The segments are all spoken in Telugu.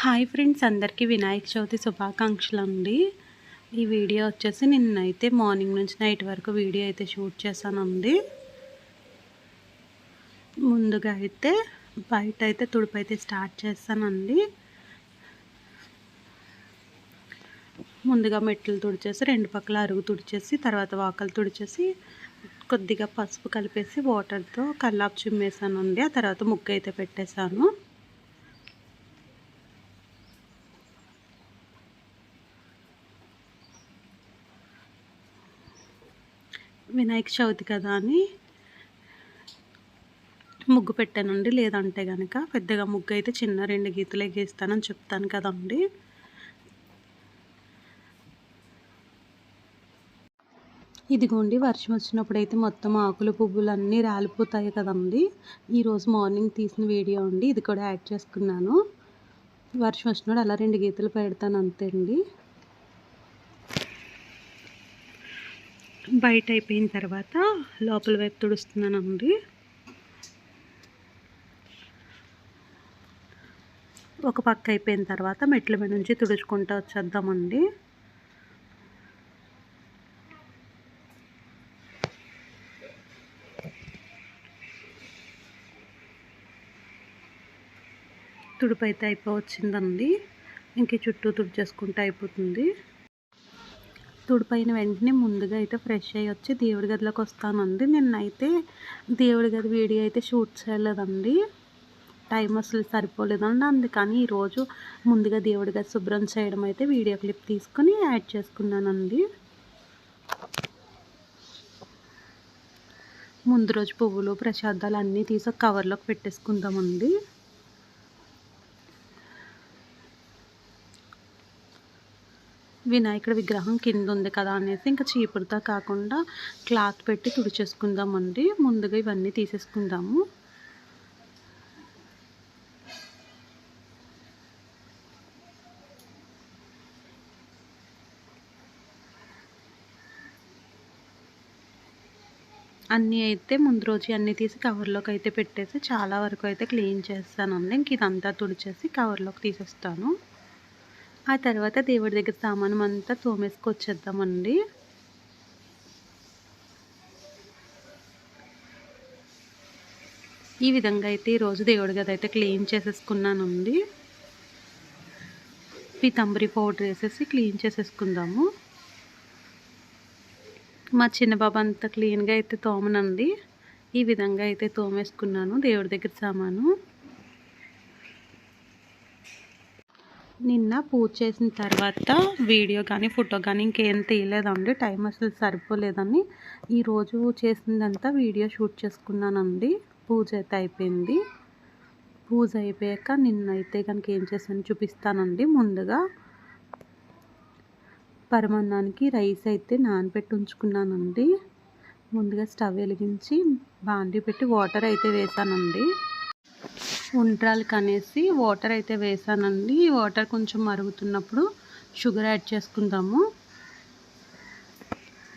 హాయ్ ఫ్రెండ్స్ అందరికీ వినాయక చవితి శుభాకాంక్షలు అండి ఈ వీడియో వచ్చేసి నిన్నైతే మార్నింగ్ నుంచి నైట్ వరకు వీడియో అయితే షూట్ చేశానండి. ముందుగా అయితే బయట అయితే తుడుపు అయితే స్టార్ట్ చేస్తానండి. ముందుగా మెట్లు తుడిచేసి రెండు పక్కల అరుగు తుడిచేసి తర్వాత వాకలు తుడిచేసి కొద్దిగా పసుపు కలిపేసి వాటర్తో కల్లాపు చిమ్మేసానండి ఆ తర్వాత ముగ్గు అయితే పెట్టేశాను. వినాయక చవితి కదా అని ముగ్గు పెట్టానండి. లేదంటే కనుక పెద్దగా ముగ్గు అయితే చిన్న రెండు గీతలే గీస్తానని చెప్తాను కదండి. ఇదిగోండి వర్షం వచ్చినప్పుడు అయితే మొత్తం ఆకులు పువ్వులు అన్నీ రాలిపోతాయి కదండి. ఈరోజు మార్నింగ్ తీసిన వీడియో అండి. ఇది కూడా యాడ్ చేసుకున్నాను. వర్షం వచ్చినప్పుడు అలా రెండు గీతలు పెడతాను అంతే అండి. బయట అయిపోయిన తర్వాత లోపల వైపు తుడుస్తున్నానండి. ఒక పక్క అయిపోయిన తర్వాత మెట్ల మీద నుంచి తుడుచుకుంటూ వచ్చేద్దామండి. తుడుపు అయితే అయిపోవచ్చిందండి ఇంక చుట్టూ తుడిచేసుకుంటే అయిపోతుంది. తుడిపోయిన వెంటనే ముందుగా అయితే ఫ్రెష్ అయ్యి వచ్చి దేవుడి గదిలోకి వస్తానండి. నిన్నైతే దేవుడి గది వీడియో అయితే షూట్ చేయలేదండి. టైం అసలు సరిపోలేదండి. అందుకని ఈరోజు ముందుగా దేవుడి గది శుభ్రం చేయడం అయితే వీడియో క్లిప్ తీసుకుని యాడ్ చేసుకున్నానండి. ముందు రోజు పువ్వులు ప్రసాదాలు అన్నీ తీసి కవర్లోకి పెట్టేసుకుందామండి. వినాయకుడి విగ్రహం కింద ఉంది కదా అనేసి ఇంకా చీపురుతో కాకుండా క్లాత్ పెట్టి తుడిచేసుకుందామండి. ముందుగా ఇవన్నీ తీసేసుకుందాము. అన్నీ అయితే ముందు రోజు అన్నీ తీసి కవర్లోకి అయితే పెట్టేసి చాలా వరకు అయితే క్లీన్ చేస్తానండి. ఇంక ఇదంతా తుడిచేసి కవర్లోకి తీసేస్తాను. ఆ తర్వాత దేవుడి దగ్గర సామానం అంతా తోమేసుకొచ్చేద్దామండి. ఈ విధంగా అయితే ఈరోజు దేవుడి గది అయితే క్లీన్ చేసేసుకున్నానండి. పితంబరి పౌడర్ వేసేసి క్లీన్ చేసేసుకుందాము. మా చిన్న బాబు అంతా క్లీన్గా అయితే తోమనండి. ఈ విధంగా అయితే తోమేసుకున్నాను దేవుడి దగ్గర సామాను. నిన్న పూజ చేసిన తర్వాత వీడియో కానీ ఫోటో కానీ ఇంకేం తీయలేదండి. టైం అసలు సరిపోలేదని ఈరోజు చేసిందంతా వీడియో షూట్ చేసుకున్నానండి. పూజ అయితే అయిపోయింది. పూజ అయిపోయాక నిన్నైతే కనుక ఏం చేశాను చూపిస్తానండి ముందుగా. పరమాన్నానికి రైస్ అయితే నానబెట్టి ఉంచుకున్నానండి. ముందుగా స్టవ్ వెలిగించి బాండి పెట్టి వాటర్ అయితే వేసానండి ఉంట్రాలకి అనేసి వాటర్ అయితే వేసానండి. వాటర్ కొంచెం మరుగుతున్నప్పుడు షుగర్ యాడ్ చేసుకుందాము.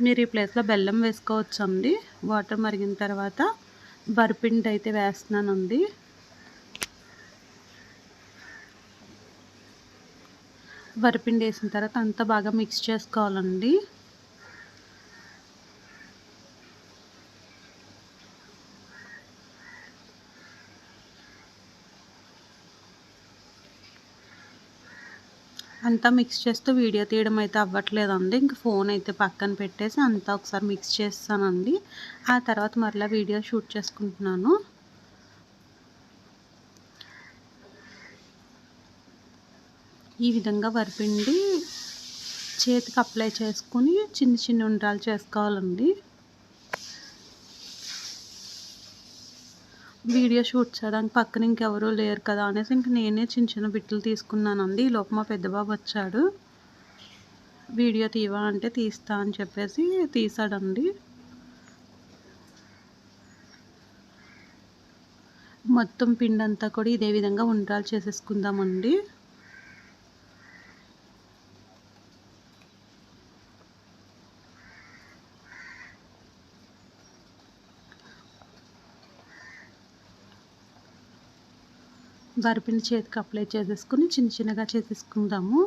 మీరు ఈ ప్లేస్లో బెల్లం వేసుకోవచ్చండి. వాటర్ మరిగిన తర్వాత బరిపిండి అయితే వేస్తున్నానండి. వరిపిండి వేసిన తర్వాత అంతా బాగా మిక్స్ చేసుకోవాలండి. అంతా మిక్స్ చేస్తూ వీడియో తీయడం అయితే అవ్వట్లేదండి. ఇంక ఫోన్ అయితే పక్కన పెట్టేసి అంతా ఒకసారి మిక్స్ చేస్తానండి. ఆ తర్వాత మరలా వీడియో షూట్ చేసుకుంటున్నాను. ఈ విధంగా వరిపిండి చేతికి అప్లై చేసుకుని చిన్న చిన్న ఉండ్రాలు చేసుకోవాలండి. వీడియో షూట్ చేయడానికి పక్కన ఇంకెవరూ లేరు కదా అనేసి ఇంక నేనే చిన్న చిన్న బిట్లు తీసుకున్నానండి. ఈ లోపు మా పెద్దబాబు వచ్చాడు. వీడియో తీవా అంటే తీస్తా అని చెప్పేసి తీసాడండి. మొత్తం పిండి అంతా కూడా ఇదే విధంగా ఉండ్రాలు చేసేసుకుందామండి. వరిపిండి చేతికి అప్లై చేసేసుకుని చిన్న చిన్నగా చేసేసుకుందాము.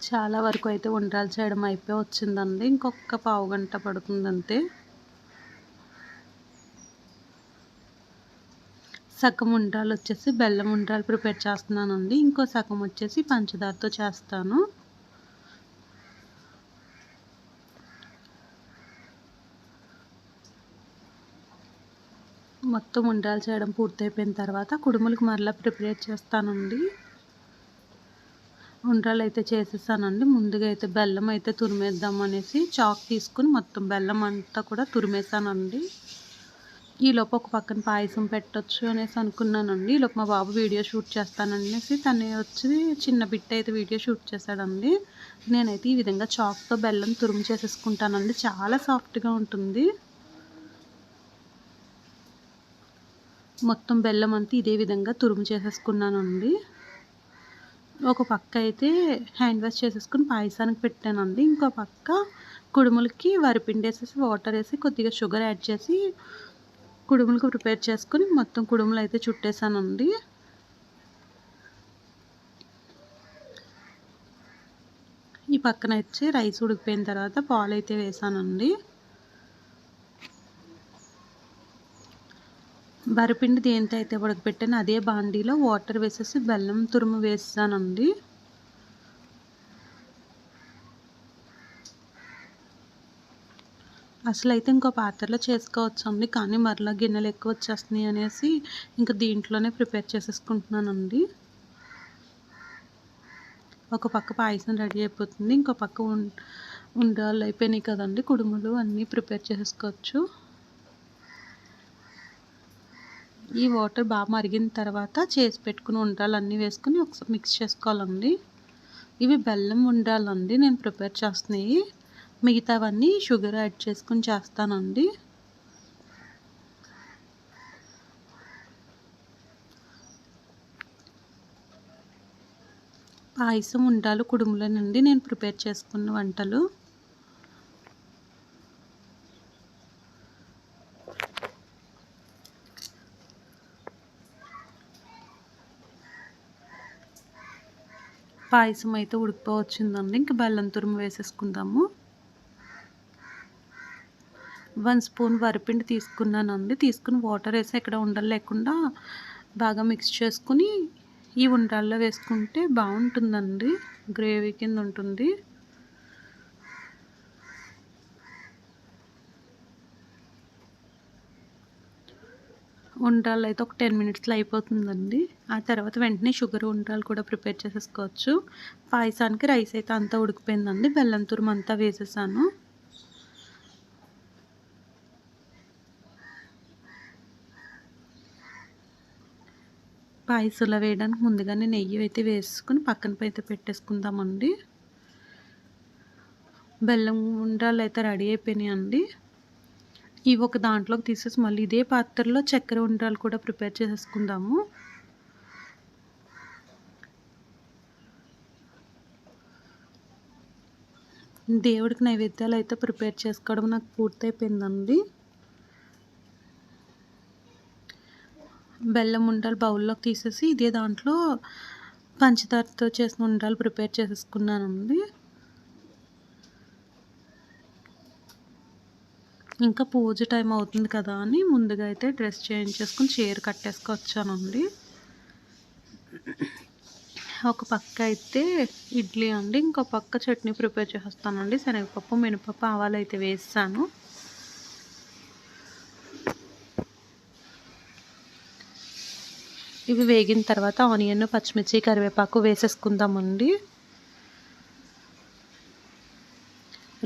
చాలా వరకు అయితే ఉండ్రాలు చేయడం అయిపోయి వచ్చిందండి. ఇంకొక పావు గంట పడుతుంది అంతే. సగం ఉండ్రాలు వచ్చేసి బెల్లం ఉండ్రాలు ప్రిపేర్ చేస్తున్నానండి. ఇంకో సగం వచ్చేసి పంచదారతో చేస్తాను. మొత్తం ఉండ్రాలు చేయడం పూర్తయిపోయిన తర్వాత కుడుములకు మరలా ప్రిపేర్ చేస్తానండి. ఉండ్రాలు అయితే చేసేసానండి. ముందుగా అయితే బెల్లం అయితే తురిమేద్దాం అనేసి చాక్ తీసుకుని మొత్తం బెల్లం అంతా కూడా తురిమేసానండి. ఈలోపు ఒక పక్కన పాయసం పెట్టచ్చు అనేసి అనుకున్నానండి. ఈలోపు మా బాబు వీడియో షూట్ చేస్తాననేసి తను వచ్చి చిన్న బిట్ట అయితే వీడియో షూట్ చేశాడండి. నేనైతే ఈ విధంగా చాక్తో బెల్లం తురుము చేసేసుకుంటానండి. చాలా సాఫ్ట్గా ఉంటుంది. మొత్తం బెల్లం అంతా ఇదే విధంగా తురుము చేసేసుకున్నానండి. ఒక పక్క అయితే హ్యాండ్ వాష్ చేసేసుకుని పాయసానికి పెట్టానండి. ఇంకో పక్క కుడుములకి వరిపిండి వేసేసి వాటర్ వేసి కొద్దిగా షుగర్ యాడ్ చేసి కుడుములకు ప్రిపేర్ చేసుకుని మొత్తం కుడుములు అయితే చుట్టేసానండి. ఈ పక్కన వచ్చి రైస్ ఉడికిపోయిన తర్వాత పాలు అయితే వేసానండి. వరిపిండి దేంతో అయితే ఉడకపెట్టాను అదే బాండీలో వాటర్ వేసేసి బెల్లం తురుము వేసానండి అసలు అయితే ఇంకో పాత్రలో చేసుకోవచ్చు అండి కానీ మరలా గిన్నెలు ఎక్కువ వచ్చేస్తున్నాయి అనేసి ఇంకా దీంట్లోనే ప్రిపేర్ చేసేసుకుంటున్నానండి. ఒక పక్క పాయసం రెడీ అయిపోతుంది ఇంకో పక్క ఉండాలి అయిపోయినాయి కదండి కుడుములు అన్నీ ప్రిపేర్ చేసుకోవచ్చు ఈ వాటర్ బాగా మరిగిన తర్వాత చేసి పెట్టుకుని ఉండాలి. అన్నీ వేసుకుని ఒకసారి మిక్స్ చేసుకోవాలండి. ఇవి బెల్లం ఉండాలండి. నేను ప్రిపేర్ చేస్తున్నాయి. మిగతావన్నీ షుగర్ యాడ్ చేసుకుని చేస్తానండి. పాయసం ఉండాలి. కుడుములనండి. నేను ప్రిపేర్ చేసుకున్న వంటలు. పాయసం అయితే ఉడికిపోవచ్చిందండి ఇంకా బెల్లం తురుము వేసేసుకుందాము. వన్ స్పూన్ వరిపిండి తీసుకున్నానండి. తీసుకుని వాటర్ వేసి ఎక్కడ ఉండలు లేకుండా బాగా మిక్స్ చేసుకుని ఈ ఉండాల్లో వేసుకుంటే బాగుంటుందండి. గ్రేవీ కింద ఉంటుంది. ఉండాలు అయితే ఒక టెన్ మినిట్స్లో అయిపోతుందండి. ఆ తర్వాత వెంటనే షుగర్ ఉండాలు కూడా ప్రిపేర్ చేసేసుకోవచ్చు. పాయసానికి రైస్ అయితే అంతా ఉడికిపోయిందండి. బెల్లం తురుము అంతా వేసేసాను. పాయసంలో వేయడానికి ముందుగానే నెయ్యి అయితే వేసుకుని పక్కన అయితే పెట్టేసుకుందామండి. బెల్లం ఉండాలు అయితే రెడీ అయిపోయినాయండి. ఇవి ఒక దాంట్లోకి తీసేసి మళ్ళీ ఇదే పాత్రలో చక్కెర ఉండ్రాలు కూడా ప్రిపేర్ చేసేసుకుందాము. దేవుడికి నైవేద్యాలు అయితే ప్రిపేర్ చేసుకోవడం నాకు పూర్తయిపోయిందండి. బెల్లం ఉండాలి బౌల్లోకి తీసేసి ఇదే దాంట్లో పంచదారతో చేసిన ఉండాలి ప్రిపేర్ చేసేసుకున్నానండి. ఇంకా పూజ టైం అవుతుంది కదా అని ముందుగా అయితే డ్రెస్ చేంజ్ చేసుకుని చీర కట్టేసుకొచ్చానండి. ఒక పక్క అయితే ఇడ్లీ అండి ఇంకో పక్క చట్నీ ప్రిపేర్ చేస్తానండి. శనగపప్పు మినపప్పు ఆవాలు అయితే వేస్తాను ఇవి వేగిన తర్వాత ఆనియన్ పచ్చిమిర్చి కరివేపాకు వేసేసుకుందామండి.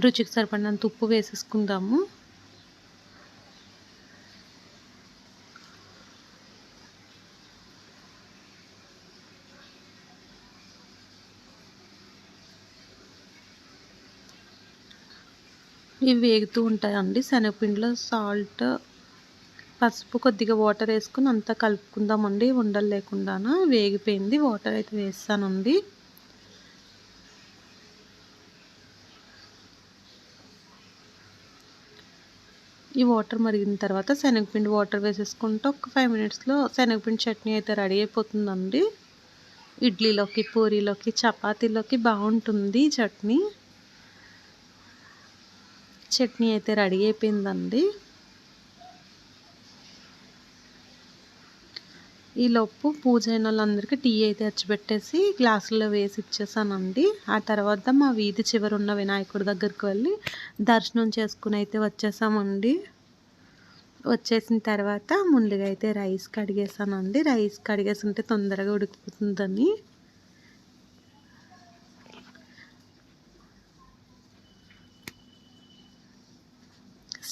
రుచికి సరిపడినంత ఉప్పు వేసేసుకుందాము. ఇవి వేగుతూ ఉంటాయండి. శనగపిండిలో సాల్ట్ పసుపు కొద్దిగా వాటర్ వేసుకుని అంతా కలుపుకుందామండి. ఉండలు లేకుండా వేగిపోయింది. వాటర్ అయితే వేస్తానండి. ఈ వాటర్ మరిగిన తర్వాత శనగపిండి వాటర్ వేసేసుకుంటే ఒక ఫైవ్ మినిట్స్లో శనగపిండి చట్నీ అయితే రెడీ అయిపోతుందండి. ఇడ్లీలోకి పూరీలోకి చపాతీలోకి బాగుంటుంది చట్నీ. చట్నీ అయితే రెడీ అయిపోయిందండి. ఈ లోపు పూజ అయిన వాళ్ళందరికీ టీ అయితే అచ్చిపెట్టేసి గ్లాసుల్లో వేసి ఇచ్చేసానండి. ఆ తర్వాత మా వీధి చివరి ఉన్న వినాయకుడి దగ్గరికి వెళ్ళి దర్శనం చేసుకుని అయితే వచ్చేసామండి. వచ్చేసిన తర్వాత ముందుగా అయితే రైస్ కడిగేసానండి. రైస్ కడిగేసి ఉంటే తొందరగా ఉడికిపోతుందని.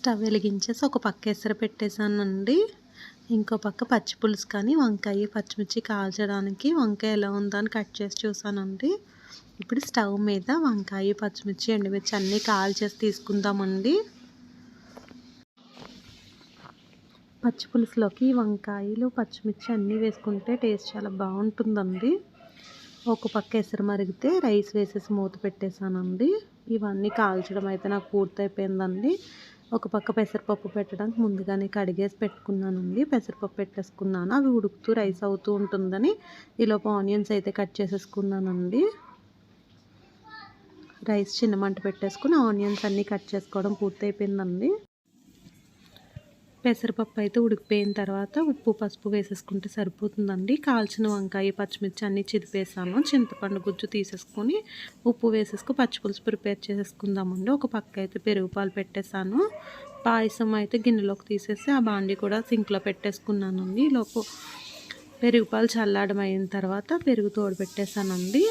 స్టవ్ వెలిగించేసి ఒక పక్క ఎసరు పెట్టేశానండి. ఇంకో పక్క పచ్చి పులుసు కానీ వంకాయ పచ్చిమిర్చి కాల్చడానికి వంకాయ ఎలా ఉందో అని కట్ చేసి చూసానండి ఇప్పుడు స్టవ్ మీద వంకాయ పచ్చిమిర్చి ఎండుమిర్చి అన్నీ కాల్చేసి తీసుకుందామండి. పచ్చి పులుసులోకి వంకాయలు పచ్చిమిర్చి అన్నీ వేసుకుంటే టేస్ట్ చాలా బాగుంటుందండి. ఒక పక్క ఎసరు మరిగితే రైస్ వేసేసి మూత పెట్టేశానండి. ఇవన్నీ కాల్చడం అయితే నాకు పూర్తయిపోయిందండి. ఒక పక్క పెసరపప్పు పెట్టడానికి ముందుగానే కడిగేసి పెట్టుకున్నానండి. పెసరపప్పు పెట్టేసుకున్నాను. అవి ఉడుకుతూ రైస్ అవుతూ ఉంటుందని ఈలోపు ఆనియన్స్ అయితే కట్ చేసేసుకున్నానండి. రైస్ చిన్న మంట పెట్టేసుకుని ఆనియన్స్ అన్నీ కట్ చేసుకోవడం పూర్తయిపోయిందండి. పెసరపప్పు అయితే ఉడికిపోయిన తర్వాత ఉప్పు పసుపు వేసేసుకుంటే సరిపోతుందండి. కాల్చిన వంకాయ పచ్చిమిర్చి అన్నీ చిదిపేసాను. చింతపండు గుజ్జు తీసేసుకొని ఉప్పు వేసేసుకుని పచ్చిపులుసు ప్రిపేర్ చేసేసుకుందామండి. ఒక పక్క అయితే పెరుగు పాలు పెట్టేశాను. పాయసం అయితే గిన్నెలోకి తీసేసి ఆ బాండి కూడా సింక్లో పెట్టేసుకున్నానండి. లోపు పెరుగు పాలు చల్లాడడం అయిన తర్వాత పెరుగు తోడు పెట్టేశానండి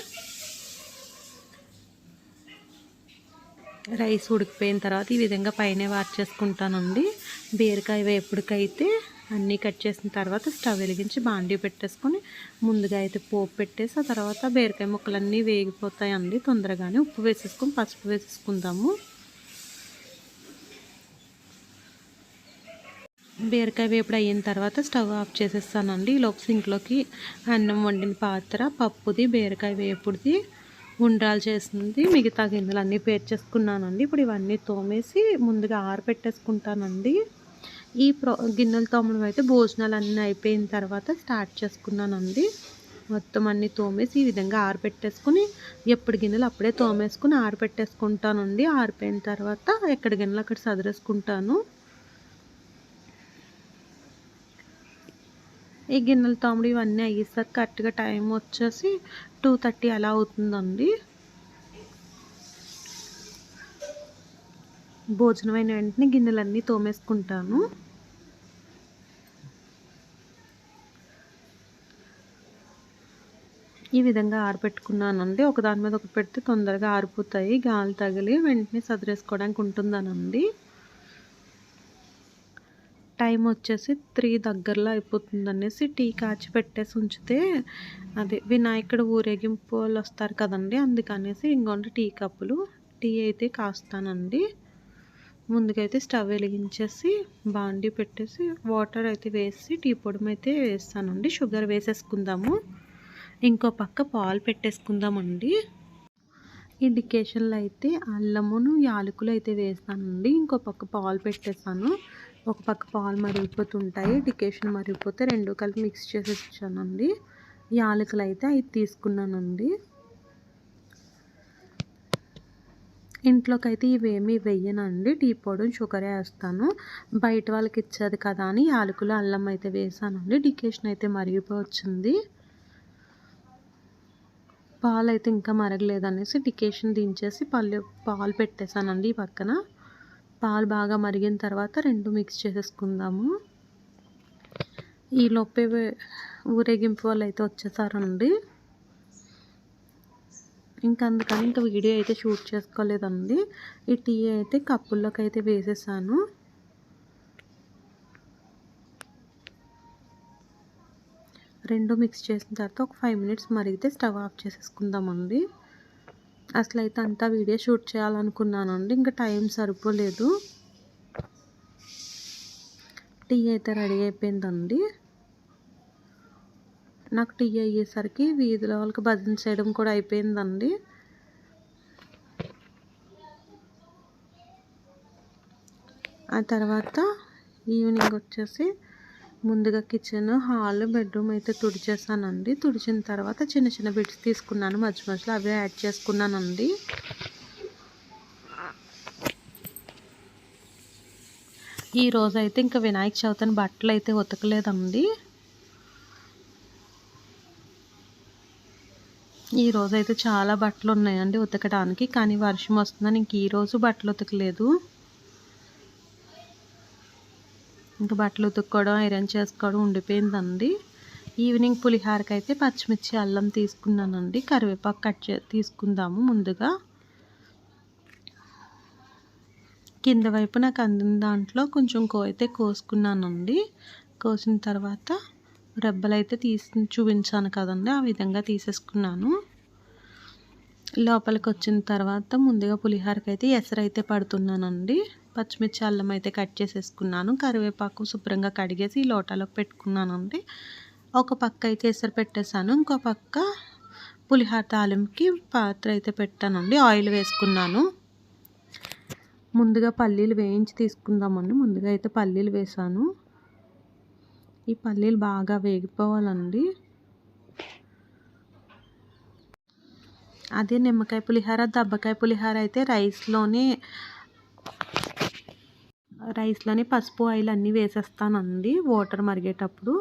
రైస్ ఉడికిపోయిన తర్వాత ఈ విధంగా పైనే వార్చేసుకుంటానండి బీరకాయ వేపుడికైతే అన్నీ కట్ చేసిన తర్వాత స్టవ్ వెలిగించి బాండీ పెట్టేసుకొని ముందుగా అయితే పోపు పెట్టేసి ఆ తర్వాత బీరకాయ ముక్కలన్నీ వేగిపోతాయండి. తొందరగానే ఉప్పు వేసేసుకొని పసుపు వేసేసుకుందాము. బీరకాయ వేపుడు అయిన తర్వాత స్టవ్ ఆఫ్ చేసేస్తానండి. లోపు సింక్లోకి అన్నం వండిన పాత్ర పప్పుది బీరకాయ వేపుడిది ఉండ్రాలు చేసింది మిగతా గిన్నెలు అన్నీ పేర్చేసుకున్నానండి. ఇప్పుడు ఇవన్నీ తోమేసి ముందుగా ఆరబెట్టేసుకుంటానండి ఈ ప్రో గిన్నెలు తోమడం అయితే భోజనాలు అన్నీ అయిపోయిన తర్వాత స్టార్ట్ చేసుకున్నానండి. మొత్తం అన్నీ తోమేసి ఈ విధంగా ఆరబెట్టేసుకుని ఎప్పుడు గిన్నెలు అప్పుడే తోమేసుకుని ఆరబెట్టేసుకుంటానండి ఆరిపోయిన తర్వాత ఎక్కడ గిన్నెలు అక్కడ సదిరేసుకుంటాను. ఈ గిన్నెల తోముడు ఇవన్నీ అయ్యేసరికి కరెక్ట్గా టైం వచ్చేసి టూ థర్టీ అలా అవుతుందండి. భోజనం అయిన వెంటనే గిన్నెలన్నీ తోమేసుకుంటాను. ఈ విధంగా ఆరబెట్టుకున్నానండి. ఒక దాని మీద ఒకటి పెడితే తొందరగా ఆరిపోతాయి. గాలి తగిలి వెంటనే సదిరేసుకోవడానికి ఉంటుందనండి. టైం వచ్చేసి త్రీ దగ్గరలో అయిపోతుంది అనేసి టీ కాచి పెట్టేసి ఉంచితే అదే వినాయకుడు ఊరేగింపు వాళ్ళు వస్తారు కదండి అందుకనేసి ఇంకొంటి టీ కప్పులు టీ అయితే కాస్తానండి. ముందుకైతే స్టవ్ వెలిగించేసి బాండి పెట్టేసి వాటర్ అయితే వేసి టీ పొడి అయితే వేస్తానండి. షుగర్ వేసేసుకుందాము. ఇంకో పక్క పాలు పెట్టేసుకుందామండి. ఈ డికేషన్లో అయితే అల్లమును యాలకులు అయితే వేస్తానండి. ఇంకో పక్క పాలు పెట్టేస్తాను ఒక పక్క పాలు మరిగిపోతుంటాయి డికేషన్ మరిగిపోతే రెండు కలిపి మిక్స్ చేసేసి ఇచ్చానండి యాలకులు అయితే అవి తీసుకున్నానండి. ఇంట్లోకి అయితే ఇవేమీ వేయనండి టీ పౌడర్ షుగరే వేస్తాను. బయట వాళ్ళకి ఇచ్చేది కదా అని యాలకులు అల్లం అయితే వేసానండి. డికేషన్ అయితే మరిగిపోవచ్చింది. పాలు అయితే ఇంకా మరగలేదనేసి డికేషన్ దించేసి పళ్ళు పాలు పెట్టేశానండి ఈ పక్కన. పాలు బాగా మరిగిన తర్వాత రెండు మిక్స్ చేసేసుకుందాము. ఈ లోపే ఊరేగింపు వాళ్ళు అయితే వచ్చేసారండి. ఇంకా అందుకని ఇంకా వీడియో అయితే షూట్ చేసుకోలేదండి. ఈ టీ అయితే కప్పుల్లోకి అయితే వేసేసాను. రెండు మిక్స్ చేసిన తర్వాత ఒక ఫైవ్ మినిట్స్ మరిగితే స్టవ్ ఆఫ్ చేసేసుకుందామండి. అసలు అయితే అంతా వీడియో షూట్ చేయాలనుకున్నానండి. ఇంకా టైం సరిపోలేదు. టీ అయితే రెడీ అయిపోయిందండి. నాకు టీ అయ్యేసరికి వీధిలో వాళ్ళకి భజన చేయడం కూడా అయిపోయిందండి. ఆ తర్వాత ఈవినింగ్ వచ్చేసి ముందుగా కిచెన్ హాల్ బెడ్రూమ్ అయితే తుడిచేసానండి. తుడిచిన తర్వాత చిన్న చిన్న బిట్స్ తీసుకున్నాను. మధ్య మధ్యలో అవే యాడ్ చేసుకున్నానండి. ఈ రోజు అయితే ఇంకా వినాయక చవితిని బట్టలు అయితే ఉతకలేదండి. ఈ రోజు అయితే చాలా బట్టలు ఉన్నాయండి ఉతకడానికి కానీ వర్షం వస్తుందని ఇంక ఈరోజు బట్టలు ఉతకలేదు. ఇంకా బట్టలు ఉతుక్కోవడం ఐరన్ చేసుకోవడం ఉండిపోయిందండి. ఈవినింగ్ పులిహారకి అయితే పచ్చిమిర్చి అల్లం తీసుకున్నానండి. కరివేపాకు కట్ చే తీసుకుందాము ముందుగా. కింద వైపు నాకు అందిన దాంట్లో కొంచెం కో అయితే కోసుకున్నానండి. కోసిన తర్వాత రెబ్బలు అయితే తీసి చూపించాను కదండి ఆ విధంగా తీసేసుకున్నాను. లోపలికి వచ్చిన తర్వాత ముందుగా పులిహోరకి అయితే ఎసరైతే పడుతున్నానండి. పచ్చిమిర్చి అల్లం అయితే కట్ చేసేసుకున్నాను. కరివేపాకు శుభ్రంగా కడిగేసి ఈ లోటాలోకి పెట్టుకున్నానండి. ఒక పక్క అయితే ఎసరు పెట్టేశాను. ఇంకో పక్క పులిహోర తాలింపుకి పాత్ర అయితే పెట్టానండి. ఆయిల్ వేసుకున్నాను. ముందుగా పల్లీలు వేయించి తీసుకుందామండి. ముందుగా అయితే పల్లీలు వేసాను ఈ పల్లీలు బాగా వేగిపోవాలండి. అదే నిమ్మకాయ పులిహార దబ్బకాయ పులిహార అయితే రైస్లోనే రైస్లోనే పసుపు ఆయిల్ అన్నీ వేసేస్తానండి వాటర్ మరిగేటప్పుడు.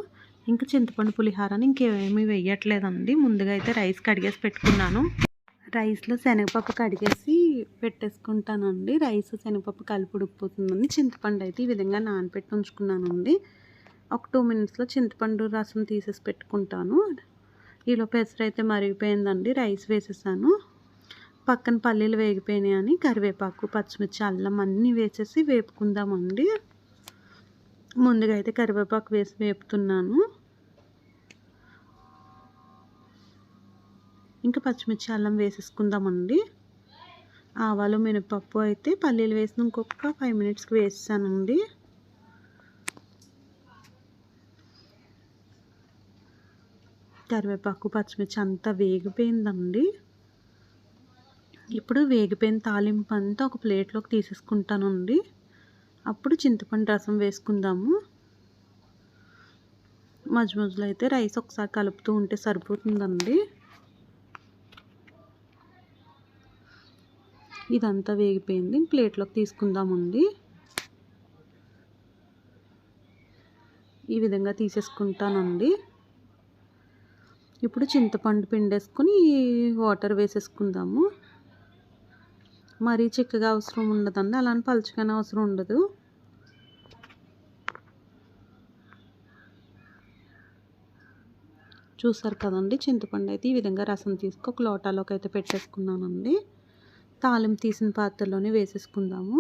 ఇంకా చింతపండు పులిహారని ఇంకేమీ వేయట్లేదండి. ముందుగా అయితే రైస్ కడిగేసి పెట్టుకున్నాను. రైస్లో శనగపప్పు కడిగేసి పెట్టేసుకుంటానండి. రైస్ శనగపప్పు కలిపి ఉడికిపోతుందండి. చింతపండు అయితే ఈ విధంగా నానపెట్టి ఉంచుకున్నానండి. ఒక టూ మినిట్స్లో చింతపండు రసం తీసేసి పెట్టుకుంటాను. ఈలో పెసరైతే అయితే మరిగిపోయిందండి. రైస్ వేసేసాను. పక్కన పల్లీలు వేగిపోయినాయి అని కరివేపాకు పచ్చిమిర్చి అల్లం అన్నీ వేసేసి వేపుకుందామండి. ముందుగా అయితే కరివేపాకు వేసి వేపుతున్నాను. ఇంకా పచ్చిమిర్చి అల్లం వేసేసుకుందామండి. ఆవాలు మినపప్పు అయితే పల్లీలు వేసిన ఇంకొక ఫైవ్ మినిట్స్కి వేసానండి కరివేపాకు పచ్చిమిర్చి అంతా వేగిపోయిందండి. ఇప్పుడు వేగిపోయిన తాలింపు అంతా ఒక ప్లేట్లోకి తీసేసుకుంటానండి. అప్పుడు చింతపండు రసం వేసుకుందాము. మధ్య మధ్యలో అయితే రైస్ ఒకసారి కలుపుతూ ఉంటే సరిపోతుందండి. ఇదంతా వేగిపోయింది. ప్లేట్లోకి తీసుకుందామండి. ఈ విధంగా తీసేసుకుంటానండి. ఇప్పుడు చింతపండు పిండేసుకొని వాటర్ వేసేసుకుందాము. మరీ చిక్కగా అవసరం ఉండదండి. అలానే పలుచగానే అవసరం ఉండదు. చూసారు కదండి చింతపండు అయితే ఈ విధంగా రసం తీసుకు ఒక లోటాలోకి అయితే పెట్టేసుకున్నానండి. తాలింపు తీసిన పాత్రలోనే వేసేసుకుందాము.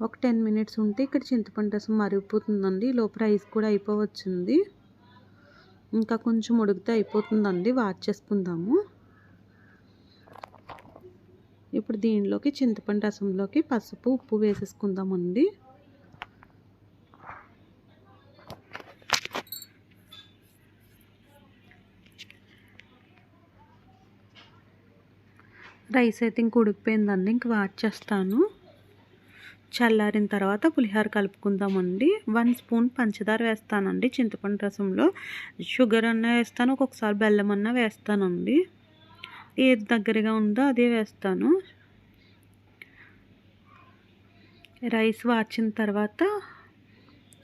ఒక టెన్ మినిట్స్ ఉంటే ఇక్కడ చింతపండు రసం మరిగిపోతుందండి. లోపల రైస్ కూడా అయిపోవచ్చింది. ఇంకా కొంచెం ఉడికితే అయిపోతుందండి. వాచ్ చేసుకుందాము. ఇప్పుడు దీనిలోకి చింతపండు రసంలోకి పసుపు ఉప్పు వేసేసుకుందామండి. రైస్ అయితే ఇంక ఉడికిపోయిందండి. ఇంక వాచ్ చేస్తాను. చల్లారిన తర్వాత పులిహోర కలుపుకుందామండి. వన్ స్పూన్ పంచదార వేస్తానండి చింతపండు రసంలో. షుగర్ అన్నా వేస్తాను ఒక్కొక్కసారి బెల్లం అన్నా వేస్తానండి. ఏది దగ్గరగా ఉందో అదే వేస్తాను. రైస్ వాచిన తర్వాత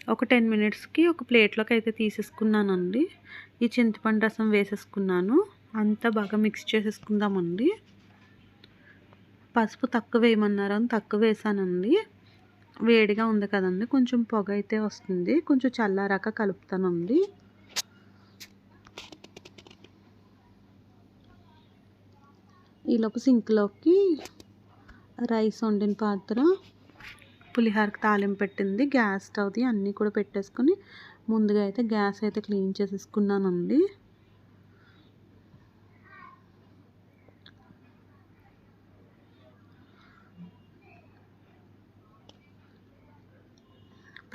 ఒక టెన్ మినిట్స్కి ఒక ప్లేట్లోకి అయితే తీసేసుకున్నానండి. ఈ చింతపండు రసం వేసేసుకున్నాను. అంతా బాగా మిక్స్ చేసేసుకుందామండి. పసుపు తక్కువ వేయమన్నారు అని తక్కువ వేసానండి. వేడిగా ఉంది కదండి. కొంచెం పొగ అయితే వస్తుంది. కొంచెం చల్లారాక కలుపుతానండి. ఈలోపు సింక్లోకి రైస్ వండిన పాత్ర పులిహోరకి తాలిం పెట్టింది గ్యాస్ స్టవ్ది అన్నీ కూడా పెట్టేసుకొని ముందుగా అయితే గ్యాస్ అయితే క్లీన్ చేసేసుకున్నానండి.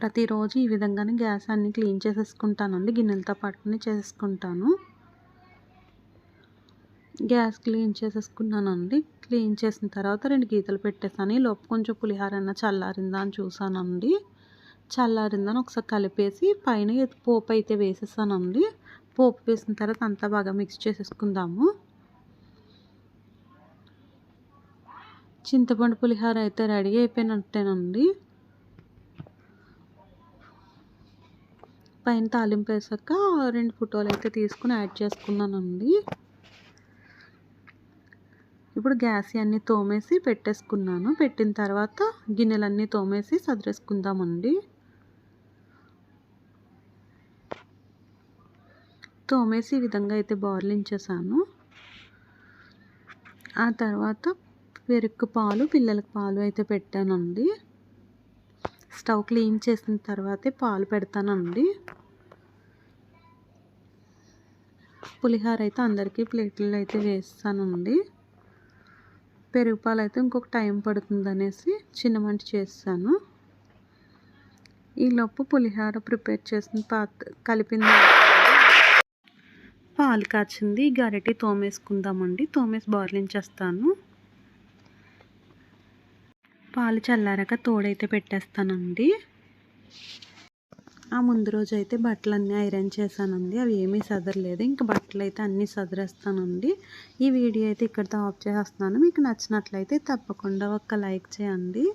ప్రతిరోజు ఈ విధంగానే గ్యాస్ అన్నీ క్లీన్ చేసేసుకుంటానండి. గిన్నెలతో పాటునే చేసేసుకుంటాను. Gas clean చేసేసుకున్నానండి. క్లీన్ చేసిన తర్వాత రెండు గీతలు పెట్టేసాను ఈ లోపు కొంచెం పులిహార అన్న చల్లారిందా అని చూసానండి చల్లారిందని ఒకసారి కలిపేసి పైన పోపు అయితే వేసేసానండి. పోపు వేసిన తర్వాత అంతా బాగా మిక్స్ చేసేసుకుందాము. చింతపండు పులిహార అయితే రెడీ అయిపోయినట్టేనండి. పైన తాలింపు వేసాక రెండు ఫోటోలు అయితే తీసుకుని యాడ్ చేసుకున్నానండి. ఇప్పుడు గ్యాస్ అన్నీ తోమేసి పెట్టేసుకున్నాను. పెట్టిన తర్వాత గిన్నెలన్నీ తోమేసి సదిరేసుకుందామండి. తోమేసి ఈ విధంగా అయితే బార్లించేసాను ఆ తర్వాత పెరుగు పాలు పిల్లలకు పాలు అయితే పెట్టానండి. స్టవ్ క్లీన్ చేసిన తర్వాతే పాలు పెడతానండి. పులిహార అయితే అందరికీ ప్లేట్లు అయితే వేస్తానండి. పెరుగు పాలు అయితే ఇంకొక టైం పడుతుంది అనేసి చిన్న మంట చేస్తాను. ఈలోపు పులిహార ప్రిపేర్ చేసిన పాత కలిపింది పాలు కాచింది. గరిటి తోమేసుకుందామండి. తోమేసి బార్లించేస్తాను పాలు చల్లారాక తోడైతే పెట్టేస్తానండి. ఆ ముందు రోజు అయితే బట్టలన్నీ ఐరన్ చేశానండి. అవి ఏమీ సదరలేదు. ఇంకా బట్టలు అయితే అన్నీ సదరేస్తానండి. ఈ వీడియో అయితే ఇక్కడితో ఆఫ్ చేస్తున్నాను మీకు నచ్చినట్లయితే తప్పకుండా ఒక లైక్ చేయండి.